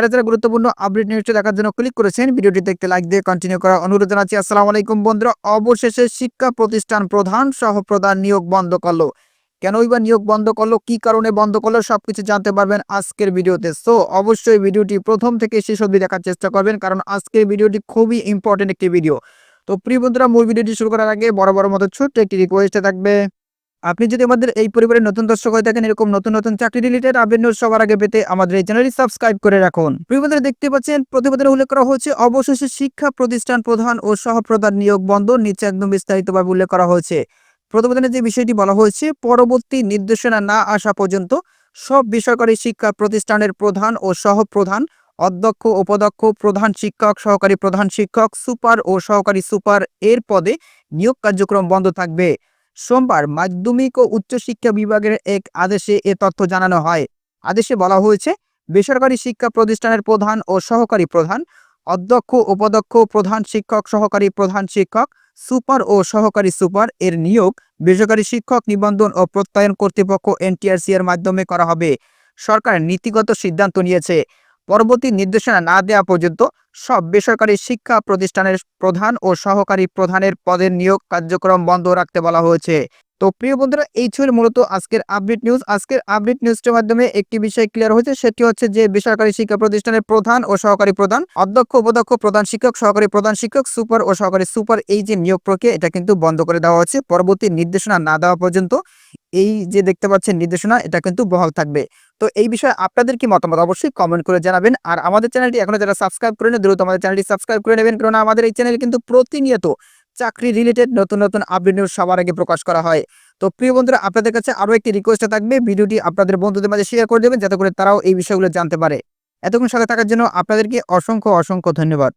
যারা যারা গুরুত্বপূর্ণ আপডেট নিউজটি দেখার জন্য ক্লিক করেছেন, ভিডিওটি দেখতে লাইক দিয়ে কন্টিনিউ করার অনুরোধ জানাচ্ছি। আসসালামু আলাইকুম বন্ধুরা, অবশেষে শিক্ষা প্রতিষ্ঠান প্রধান সহ প্রধান নিয়োগ বন্ধ করল। কেনই বা নিয়োগ বন্ধ করল? কি কারণে বন্ধ করল? সবকিছু জানতে পারবেন আজকের ভিডিওতে। সো অবশ্যই ভিডিওটি প্রথম থেকে শেষ অবধি দেখার চেষ্টা করবেন, কারণ আজকের ভিডিওটি খুবই ইম্পর্টেন্ট একটি ভিডিও তো প্রিয় বন্ধুরা, মূল ভিডিওটি শুরু করার আগে বড় বড় মতো ছোট্ট একটি রিকোয়েস্টে থাকবে। আপনি যদি আমাদের এই পরিবারের নতুন দর্শক হয়ে থাকেন, এরকম নতুন নতুন চাকরি রিলেটেড আপডেট নিউজ সবার আগে পেতে আমাদের এই চ্যানেলটি সাবস্ক্রাইব করে রাখুন। প্রিয় দেখতে পাচ্ছেন, প্রতিবেদনে উল্লেখ করা হয়েছে, অবশেষে শিক্ষা প্রতিষ্ঠান প্রধান ও সহপ্রধান নিয়োগ বন্ধ, নিচে একদম বিস্তারিতভাবে উল্লেখ করা হয়েছে। প্রতিবেদনে যে বিষয়টি বলা হয়েছে, পরবর্তী নির্দেশনা না আসা পর্যন্ত সব বেসরকারি শিক্ষা প্রতিষ্ঠানের প্রধান ও সহপ্রধান, অধ্যক্ষ, উপাধ্যক্ষ, প্রধান শিক্ষক, সহকারী প্রধান শিক্ষক, সুপার ও সহকারী সুপার এর পদে নিয়োগ কার্যক্রম বন্ধ থাকবে। সোমবার মাধ্যমিক ও উচ্চশিক্ষা বিভাগের এক আদেশে এ তথ্য জানানো হয়। আদেশে বলা হয়েছে, বেসরকারি শিক্ষা প্রতিষ্ঠানের প্রধান ও সহকারী প্রধান, অধ্যক্ষ, উপাধ্যক্ষ, প্রধান শিক্ষক, সহকারী প্রধান শিক্ষক, সুপার ও সহকারী সুপার এর নিয়োগ বেসরকারি শিক্ষক নিবন্ধন ও প্রত্যয়ন কর্তৃপক্ষ এনটিআরসি এর মাধ্যমে করা হবে। সরকার নীতিগত সিদ্ধান্ত নিয়েছে। পরবর্তী নির্দেশনা না দেওয়া পর্যন্ত সব বেসরকারি শিক্ষা প্রতিষ্ঠানের প্রধান ও সহকারী প্রধানের পদের নিয়োগ কার্যক্রম বন্ধ রাখতে বলা হয়েছে। তো প্রিয় বন্ধুরা, এই ছিল মূলত আজকের আপডেট নিউজ আজকের আপডেট নিউজটির মাধ্যমে একটি বিষয় ক্লিয়ার হয়েছে, সেটি হচ্ছে যে বেসরকারি শিক্ষা প্রতিষ্ঠানের প্রধান ও সহকারী প্রধান, অধ্যক্ষ, উপাধ্যক্ষ, প্রধান শিক্ষক, সহকারী প্রধান শিক্ষক সুপার ও সহকারী সুপার এই যে নিয়োগ প্রক্রিয়া, এটা কিন্তু বন্ধ করে দেওয়া হচ্ছে পরবর্তী নির্দেশনা না দেওয়া পর্যন্ত এই যে দেখতে পাচ্ছেন নির্দেশনা, এটা কিন্তু বহাল থাকবে। তো এই বিষয়ে আপনাদের কি মতামত? অবশ্যই কমেন্ট করে জানাবেন। আর আমাদের চ্যানেলটি এখনও যারা সাবস্ক্রাইব করে নেন দ্রুত আমাদের চ্যানেলটি সাবস্ক্রাইব করে নেবেন। কারণ আমাদের এই চ্যানেল কিন্তু প্রতিনিয়ত চাকরি রিলেটেড নতুন নতুন আপডেট নিউজ সবার আগে প্রকাশ করা হয়। তো প্রিয় বন্ধুরা, আপনাদের কাছে আরও একটি রিকোয়েস্ট থাকবে। ভিডিওটি আপনাদের বন্ধুদের মাঝে শেয়ার করে দেবেন, যাতে করে তারাও এই বিষয়গুলো জানতে পারে। এতক্ষণ সাথে থাকার জন্য আপনাদেরকে অসংখ্য অসংখ্য ধন্যবাদ।